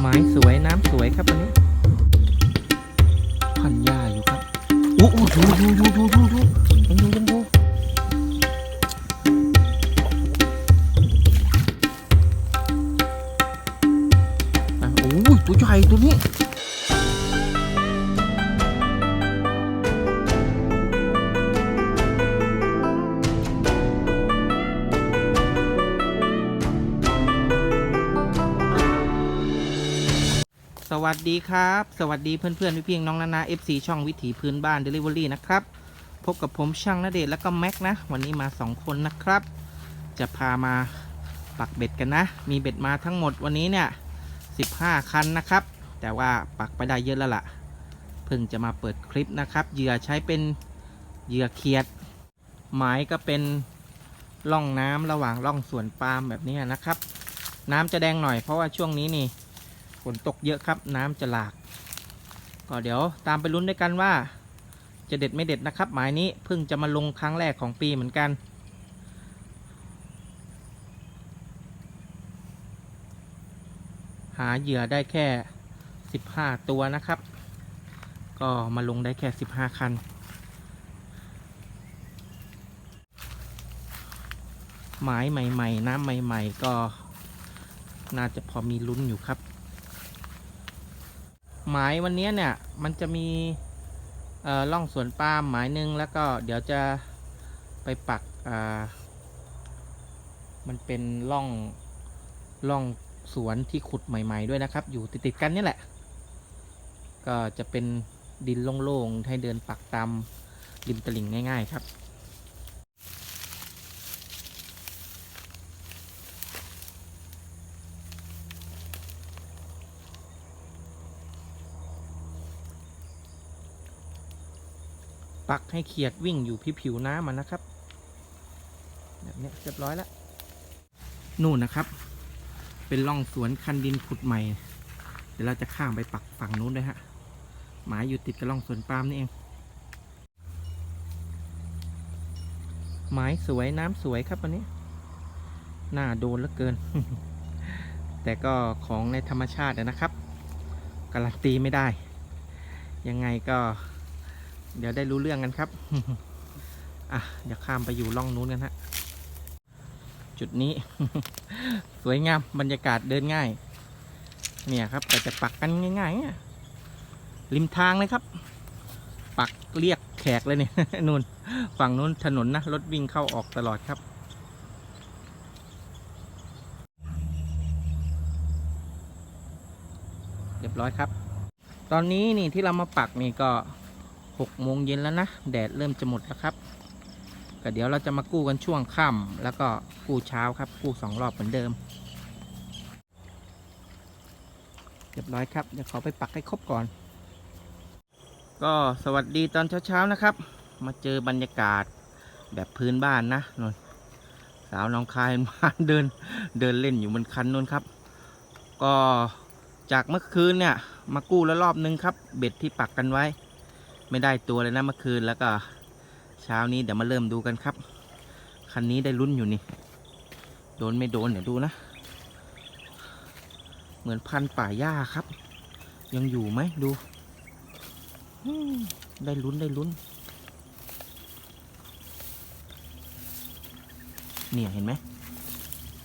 ไม้สวยน้ำสวยครับวันนี้พันหญ้าอยู่ครับอู้อู้ดูดูดูดูดูดูยังดูยังดูโอ้ยตัวใหญ่ตัวนี้ วัสดีครับ สวัสดีเพื่อนๆพี่ๆน้องนานา FC ช่องวิถีพื้นบ้าน Delivery นะครับ พบกับผมช่างนเดชน์แล้วก็แม็กนะ วันนี้มา 2 คนนะครับ จะพามาปักเบ็ดกันนะ มีเบ็ดมาทั้งหมดวันนี้เนี่ย15 คันนะครับ แต่ว่าปักไปได้เยอะแล้วล่ะ เพิ่งจะมาเปิดคลิปนะครับ เหยื่อใช้เป็นเหยื่อเขียด หมายก็เป็นร่องน้ำระหว่างร่องสวนปาล์มแบบนี้นะครับ น้ำจะแดงหน่อยเพราะว่าช่วงนี้นี่ นตกเยอะครับน้ำจะหลาก ก็เดี๋ยวตามไปลุ้นด้วยกันว่า จะเด็ดไม่เด็ดนะครับ หมายนี้เพิ่งจะมาลงครั้งแรกของปีเหมือนกัน หาเหยื่อได้แค่ 15 ตัวนะครับ ก็มาลงได้แค่ 15 คัน หมายใหม่ ๆ น้ำใหม่ ๆ ก็น่าจะพอมีลุ้นอยู่ครับ หมายวันนี้เนี่ย มันจะมีอ่อล่องสวนปาล์มหมายหนึ่งแล้วก็เดี๋ยวจะไปปักอ่ามันเป็นล่องล่องสวนที่ขุดใหม่ ๆ ด้วยนะครับ อยู่ติดๆกันนี่แหละ ก็จะเป็นดินโล่งๆให้เดินปักตามริมตลิ่งง่าย ๆ ครับ ปักให้เขียดวิ่งอยู่ผิวน้ำมันนะครับ แบบนี้เรียบร้อยแล้ว นู่นนะครับ เป็นร่องสวนคันดินขุดใหม่ เดี๋ยวเราจะข้ามไปปักฝั่งนู้นด้วยฮะ หมายอยู่ติดกับร่องสวนปาล์มนี่เอง หมายสวยน้ำสวยครับวันนี้ หน้าโดนเหลือเกิน แต่ก็ของในธรรมชาตินะครับ การันตีไม่ได้ ยังไงก็ เดี๋ยวได้รู้เรื่องกันครับ อะ เดี๋ยวข้ามไปอยู่ล่องนู้นกันฮะ จุดนี้ สวยงาม บรรยากาศเดินง่าย เนี่ยครับ แต่จะปักกันง่ายๆเนี่ยริมทางเลยครับ ปักเรียกแขกเลยเนี่ยนู่น ฝั่งนู้นถนนนะ รถวิ่งเข้าออกตลอดครับเรียบร้อยครับ ตอนนี้นี่ที่เรามาปักนี่ก็ หกโมงเย็นแล้วนะ แดดเริ่มจะหมดแล้วครับก็เดี๋ยวเราจะมากู้กันช่วงค่ำแล้วก็กู้เช้าครับ กู้สองรอบเหมือนเดิมเรียบร้อยครับเดี๋ยวขอไปปักให้ครบก่อน ก็สวัสดีตอนเช้าๆนะครับ มาเจอบรรยากาศแบบพื้นบ้านนะนนสาวน้องคายมาเดินเดินเล่นอยู่บนคันนนครับ ก็จากเมื่อคืนเนี่ย มากู้แล้วรอบนึงครับ เบ็ดที่ปักกันไว้ ไม่ได้ตัวเลยนะเมื่อคืนแล้วก็เช้านี้เดี๋ยวมาเริ่มดูกันครับ คันนี้ได้ลุ้นอยู่นี่ โดนไม่โดนเดี๋ยวดูนะ เหมือนพันป่าหญ้าครับ ยังอยู่ไหมดูได้ลุ้นได้ลุ้น เนี่ยเห็นไหม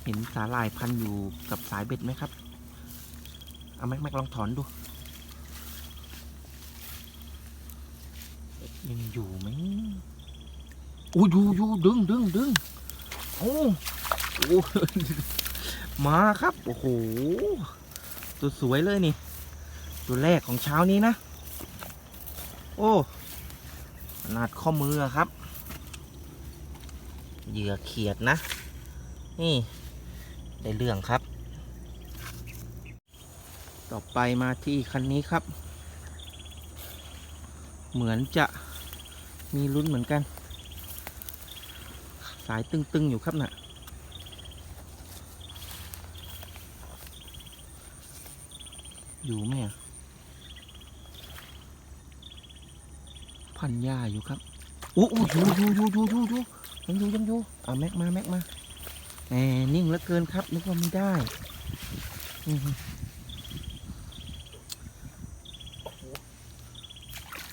เห็นสาลายพันอยู่กับสายเบ็ดไหมครับ เอาแม็กแม็กลองถอนดู ยังอยู่ไหม อุ้ยอยู่อยู่ดึงดึงดึงโอ้โอ้มาครับโอ้โหตัวสวยเลยนี่ ตัวแรกของเช้านี้นะ โอ้ขนาดข้อมือครับ เหยื่อเขียดนะ นี่ได้เรื่องครับ ต่อไปมาที่คันนี้ครับ เหมือนจะมีลุ้นเหมือนกัน สายตึงๆอยู่ครับนะ่ะอยู่ไหมพันหญ้าอยู่ครับอู้อู้อยู่อยู่อยู่อยู่อยู่อยู่ยังอยู่ยังอยู่อ่าแม็กมาแม็กมาแหมนิ่งเหลือเกินครับนึกว่าไม่ได้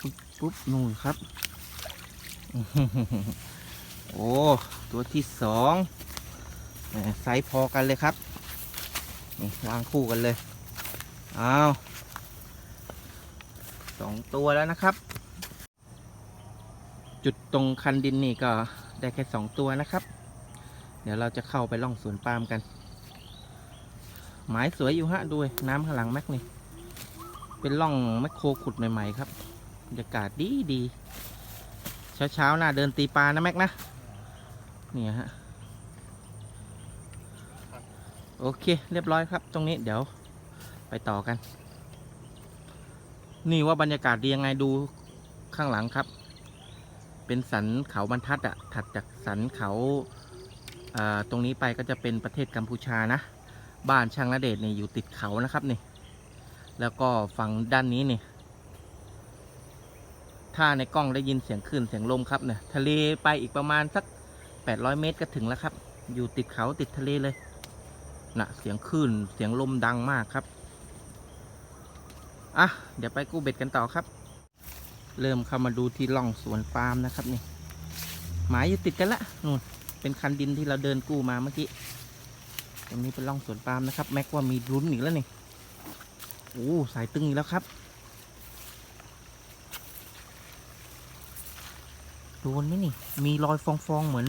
ปุ๊บปุ๊บนู่นครับ โอ้ ตัวที่สองไซส์พอกันเลยครับ นี่วางคู่กันเลย เอาสองตัวแล้วนะครับ จุดตรงคันดินนี่ก็ได้แค่สองตัวนะครับ เดี๋ยวเราจะเข้าไปล่องสวนปาล์มกัน หมายสวยอยู่ฮะด้วยน้ำข้างหลังแม็กนี่ เป็นล่องแมคโครขุดใหม่ ๆ ครับบรรยากาศดีดีเช้าเช้าน่าเดินตีปลานะแม็กนะ เนี่ยฮะโอเค เรียบร้อยครับ ตรงนี้เดี๋ยวไปต่อกัน นี่ว่าบรรยากาศดียังไงดูข้างหลังครับ เป็นสันเขาบรรทัดอะถัดจากสันเขาอ่าตรงนี้ไปก็จะเป็นประเทศกัมพูชานะ บ้านช่างนาเดชน์นี่อยู่ติดเขานะครับนี่ แล้วก็ฝั่งด้านนี้นี่ ถ้าในกล้องได้ยินเสียงคลื่นเสียงลมครับเนี่ยทะเลไปอีกประมาณสัก 800 เมตรก็ถึงแล้วครับ อยู่ติดเขาติดทะเลเลยนะเสียงคลื่นเสียงลมดังมากครับ อะ เดี๋ยวไปกู้เบ็ดกันต่อครับ เริ่มเข้ามาดูที่ร่องสวนปาล์มนะครับนี่ หมายอยู่ติดกันละนู่น เป็นคันดินที่เราเดินกู้มาเมื่อกี้ ตรงนี้เป็นร่องสวนปาล์มนะครับ แม็กว่ามีรุ้นอีกแล้วนี่ โอ้สายตึงอีกแล้วครับ โดนไหมนี่ มีรอยฟองๆเหมือน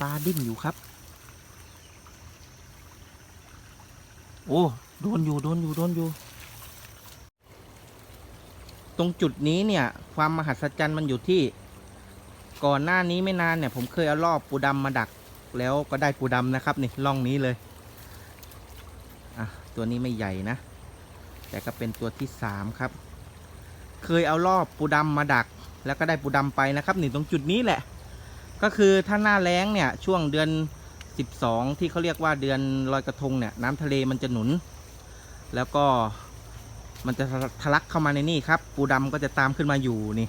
ปลาดิ้นอยู่ครับ โอ้โดนอยู่โดนอยู่โดนอยู่ ตรงจุดนี้เนี่ย ความมหัศจรรย์มันอยู่ที่ ก่อนหน้านี้ไม่นานเนี่ย ผมเคยเอารอบปูดำมาดัก แล้วก็ได้ปูดำนะครับนี่ล่องนี้เลยอะตัวนี้ไม่ใหญ่นะ แต่ก็เป็นตัวที่สามครับ เคยเอารอบปูดำมาดัก แล้วก็ได้ปูดำไปนะครับนี่ตรงจุดนี้แหละ ก็คือถ้าหน้าแล้งเนี่ยช่วงเดือน 12 ที่เขาเรียกว่าเดือนลอยกระทงเนี่ยน้ำทะเลมันจะหนุน แล้วก็มันจะทะลักเข้ามาในนี่ครับ ปูดำก็จะตามขึ้นมาอยู่นี่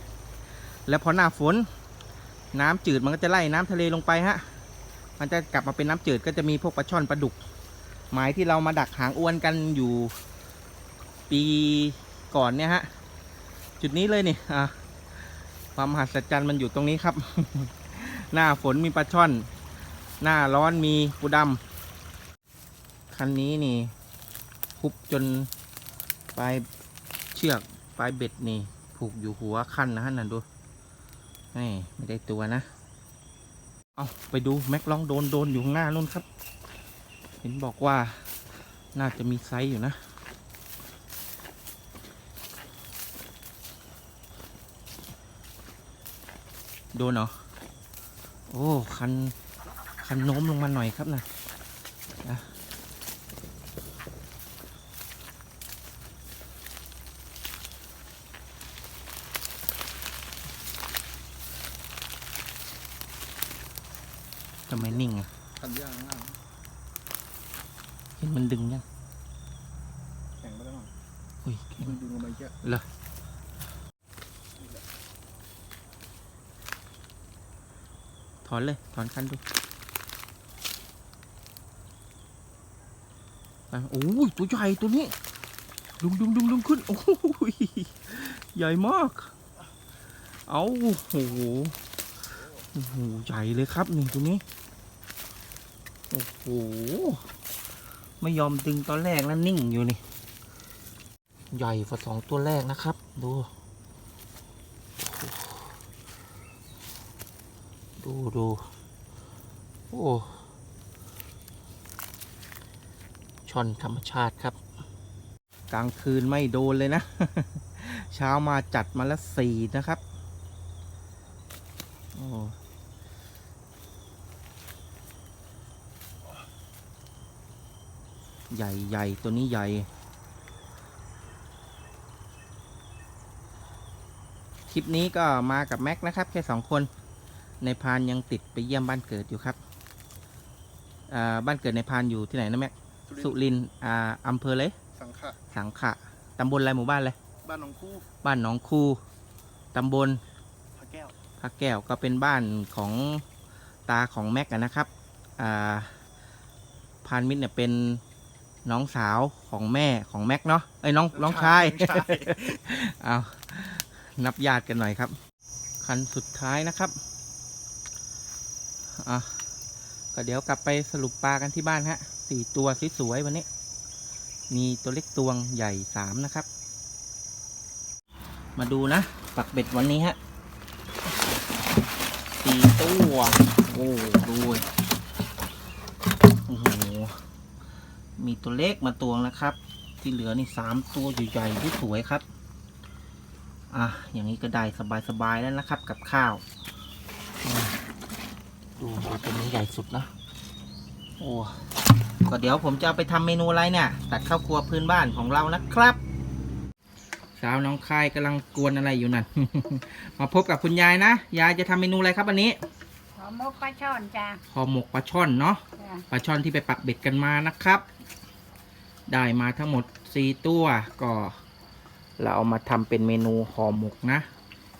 แล้วพอหน้าฝน น้ำจืดมันก็จะไล่น้ำทะเลลงไปฮะ มันจะกลับมาเป็นน้ำจืดก็จะมีพวกปลาช่อนปลาดุก หมายที่เรามาดักหางอวนกันอยู่ ปีก่อนเนี่ยฮะ จุดนี้เลยนี่อะความมหัศจรรย์มันอยู่ตรงนี้ครับ หน้าฝนมีปลาช่อน หน้าร้อนมีปูดำคันนี้นี่คุบจนปลายเชือกปลายเบ็ดนี่ ผูกอยู่หัวคันนะฮะนั่นดูนี่ไม่ได้ตัวนะ เอาไปดูแม็กลองโดนโดนอยู่ข้างหน้านู่นครับ เห็นบอกว่าน่าจะมีไซส์อยู่นะโดนเหรอ โอ้ คัน คันโน้มลงมาหน่อยครับนะนะทำไมนิ่งอะ คันย่างล่างเห็นมันดึงยังแข็งไปแล้วมั้งอุ้ยแข็งมันดึงออกมาเยอะเหร อถอนเลย ถอนคันดูโอ้ยตัวใหญ่ตัวนี้ ดุมดุมดุมดุมขึ้น โอ้ยใหญ่มาก เอาโอ้โหโอ้โหใหญ่เลยครับนี่ตัวนี้ โอ้โห ไม่ยอมดึงตอนแรกนะนิ่งอยู่นี่ ใหญ่กว่าสองตัวแรกนะครับ ดู ดูดูโอ้ชอนธรรมชาติครับ กลางคืนไม่โดนเลยนะ เช้ามาจัดมาละสี่นะครับโอ้ใหญ่ใหญ่ตัวนี้ใหญ่คลิปนี้ก็มากับแม็กนะครับ แค่สองคน ในพานยังติดไปเยี่ยมบ้านเกิดอยู่ครับอ่าบ้านเกิดในพานอยู่ที่ไหนนะแม็กสุรินทร์อ่าอำเภอเลยสังขะสังขะตำบลอะไรหมู่บ้านเลยบ้านหนองคู่บ้านหนองคูตำบลพระแก้วพระแก้วก็เป็นบ้านของตาของแม็กอะนะครับอ่าพานมิตรเนี่ยเป็นน้องสาวของแม่ของแม็กเนาะไอ้ยน้องน้องชายใช่เอานับญาติกันหน่อยครับ คันสุดท้ายนะครับ อะก็เดี๋ยวกลับไปสรุปปลากันที่บ้านฮะสี่ตัวสวยๆวันนี้ มีตัวเล็กตวงใหญ่สามนะครับ มาดูนะ ปักเบ็ดวันนี้ฮะสี่ตัวโอ้ดูดิโอ้โหมีตัวเล็กมาตวงนะครับ ที่เหลือนี่สามตัวใหญ่ๆที่สวยครับ อะอย่างนี้ก็ได้สบายๆแล้วนะครับกับข้าว ดูดูตัวนี้ใหญ่สุดนะ โอ้ก็เดี๋ยวผมจะเอาไปทำเมนูอะไรเนี่ย ตัดข้าวครัวพื้นบ้านของเรานะครับสาวน้องคายกำลังกวนอะไรอยู่นั่น มาพบกับคุณยายนะ ยายจะทำเมนูอะไรครับวันนี้หอมมกปลาช่อนจ้าห่อหมกปลาช่อนเนาะจ้าปลาช่อนที่ไปปักเบ็ดกันมานะครับ ได้มาทั้งหมด4ตัว ก็ เราเอามาทำเป็นเมนูห่อหมกนะ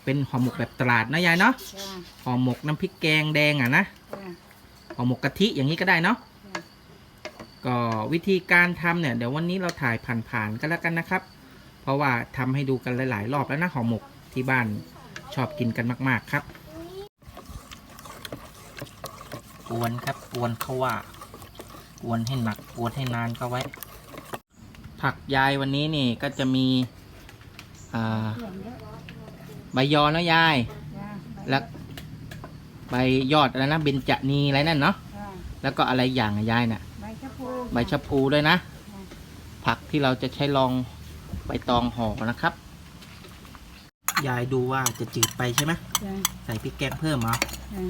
เป็นห่อหมกแบบตลาดนะยายเนาะจ้าห่อหมกน้ำพริกแกงแดงอะนะจ้า ห่อหมกกะทิอย่างนี้ก็ได้เนาะจ้าก็วิธีการทำเนี่ย เดี๋ยววันนี้เราถ่ายผ่านๆกันแล้วกันนะครับ เพราะว่าทำให้ดูกันหลาย ๆ รอบแล้วนะห่อหมกที่บ้านชอบกินกันมาก ๆ ครับกวนครับกวนเขาว่ากวนให้หนักกวนให้นานก็ไว้ ผักยายวันนี้นี่ก็จะมีอ่าเรื่องเยอะ ใบยอเนาะยาย จ้าแล้วใบยอดอะไรนะเบญจนีอะไรนั่นเนาะจ้าแล้วก็อะไรอย่างอะยายน่ะ ใบชะพูใบชะพูด้วยนะ ผักที่เราจะใช้รองใบตองห่อนะครับ ยายดูว่าจะจืดไปใช่ไหมจ้าใส่พริกแกงเพิ่มเหรอจ้า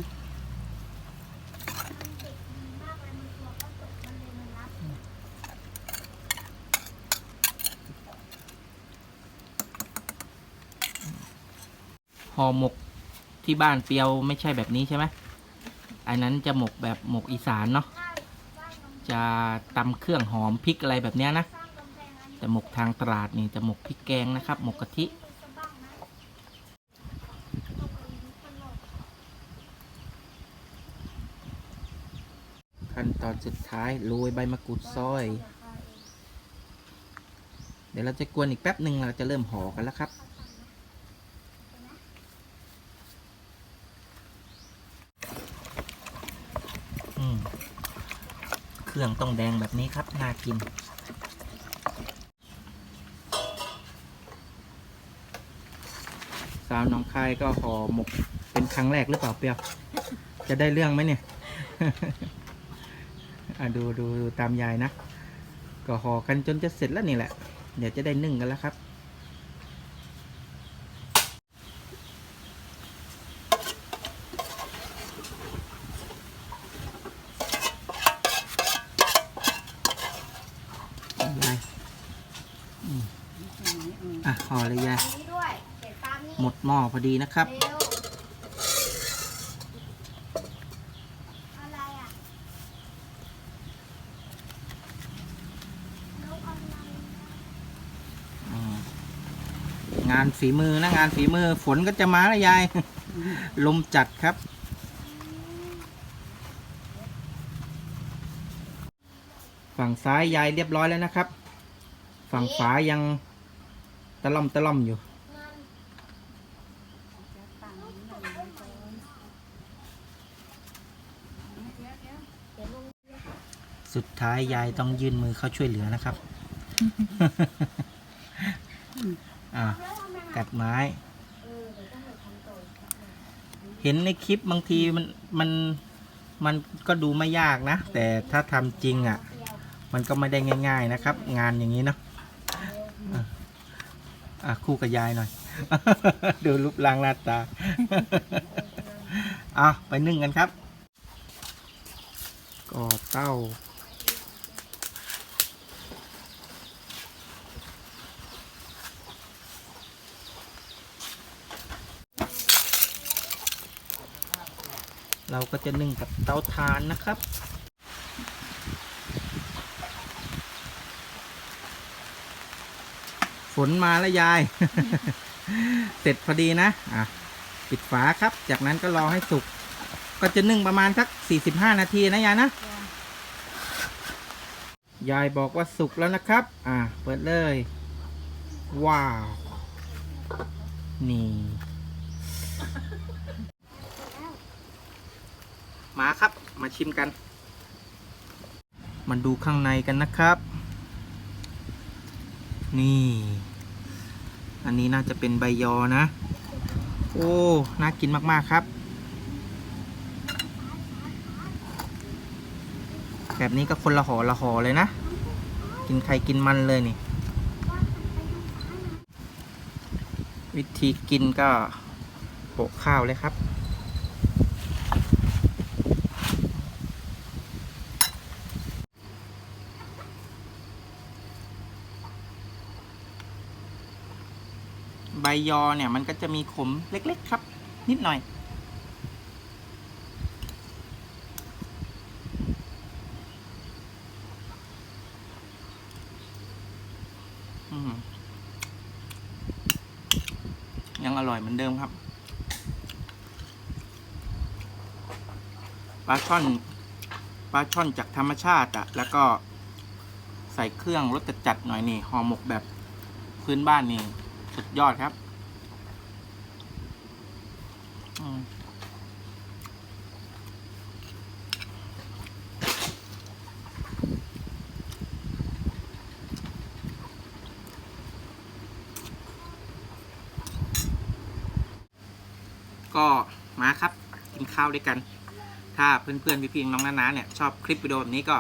ห่อหมกที่บ้านเปียวไม่ใช่แบบนี้ใช่ไหมอันนั้นจะหมกแบบหมกอีสานเนาะจะตำเครื่องหอมพริกอะไรแบบเนี้ยนะแต่หมกทางตลาดนี่จะหมกพริกแกงนะครับ หมกกะทิขั้นตอนสุดท้ายโรยใบมะกรูดซอย เดี๋ยวเราจะกวนอีกแป๊บหนึ่งเราจะเริ่มห่อกันแล้วครับ เครื่องต้องแดงแบบนี้ครับน่ากิน สาวน้องคายก็ห่อหมกเป็นครั้งแรกหรือเปล่าเปียวจะได้เรื่องไหมเนี่ยอะดูดูดูตามยายนะ ก็ห่อกันจนจะเสร็จแล้วนี่แหละ เดี๋ยวจะได้นึ่งกันแล้วครับ ยายอืม อะห่อเลยยายนี้ด้วยเก็บตามนี้หมดหม้อพอดีนะครับเร็วอะไรอะอืมงานฝีมือนะงานฝีมือฝนก็จะมาแล้วยาย ลมจัดครับ ฝั่งซ้ายยายเรียบร้อยแล้วนะครับ ฝั่งขวายังตะล่อมตะล่อมอยู่สุดท้ายยายต้องยื่นมือเข้าช่วยเหลือนะครับ อะกัดไม้ เห็นในคลิปบางทีมันมันมันก็ดูไม่ยากนะ แต่ถ้าทำจริงอะ มันก็ไม่ได้ง่าย ๆนะครับ งานอย่างนี้เนาะ อะคู่กับยายหน่อย ดูรูปร่างหน้าตาเอาไปนึ่งกันครับก่อเต้า เราก็จะนึ่งกับเตาถ่านนะครับ ฝนมาแล้วยาย เสร็จพอดีนะอะปิดฝาครับ จากนั้นก็รอให้สุก ก็จะนึ่งประมาณสัก45 นาทีนะยายนะยายบอกว่าสุกแล้วนะครับ อะเปิดเลย ว้าว นี่ มาครับ มาชิมกันมาดูข้างในกันนะครับ นี่ อันนี้น่าจะเป็นใบยอนะ โอ้ น่ากินมาก ๆ ครับ แบบนี้ก็คนละหอละหอเลยนะ กินไข่กินมันเลยนี่ วิธีกินก็โปะข้าวเลยครับ ยอเนี่ยมันก็จะมีขมเล็ก ๆ ครับ นิดหน่อย ยังอร่อยเหมือนเดิมครับปลาช่อนปลาช่อนจากธรรมชาติอะแล้วก็ใส่เครื่องรสจัดๆหน่อยนี่ห่อหมกแบบพื้นบ้านนี่ สุดยอดครับ ก็มาครับกินข้าวด้วยกัน ถ้าเพื่อนๆพี่ๆน้องๆนาๆเนี่ยชอบคลิปวิดีโอแบบนี้ก็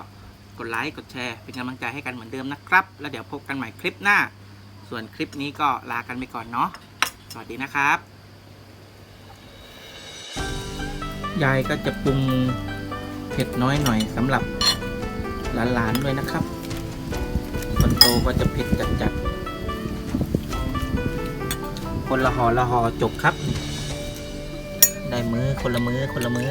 กดไลค์กดแชร์เป็นกำลังใจให้กันเหมือนเดิมนะครับ แล้วเดี๋ยวพบกันใหม่คลิปหน้า ส่วนคลิปนี้ก็ลากันไปก่อนเนาะสวัสดีนะครับยายก็จะปรุงเผ็ดน้อยหน่อยสำหรับหลานๆด้วยนะครับ คนโตก็จะเผ็ดจัดๆคนละหอละหอจบครับ ได้มือคนละมือคนละมือ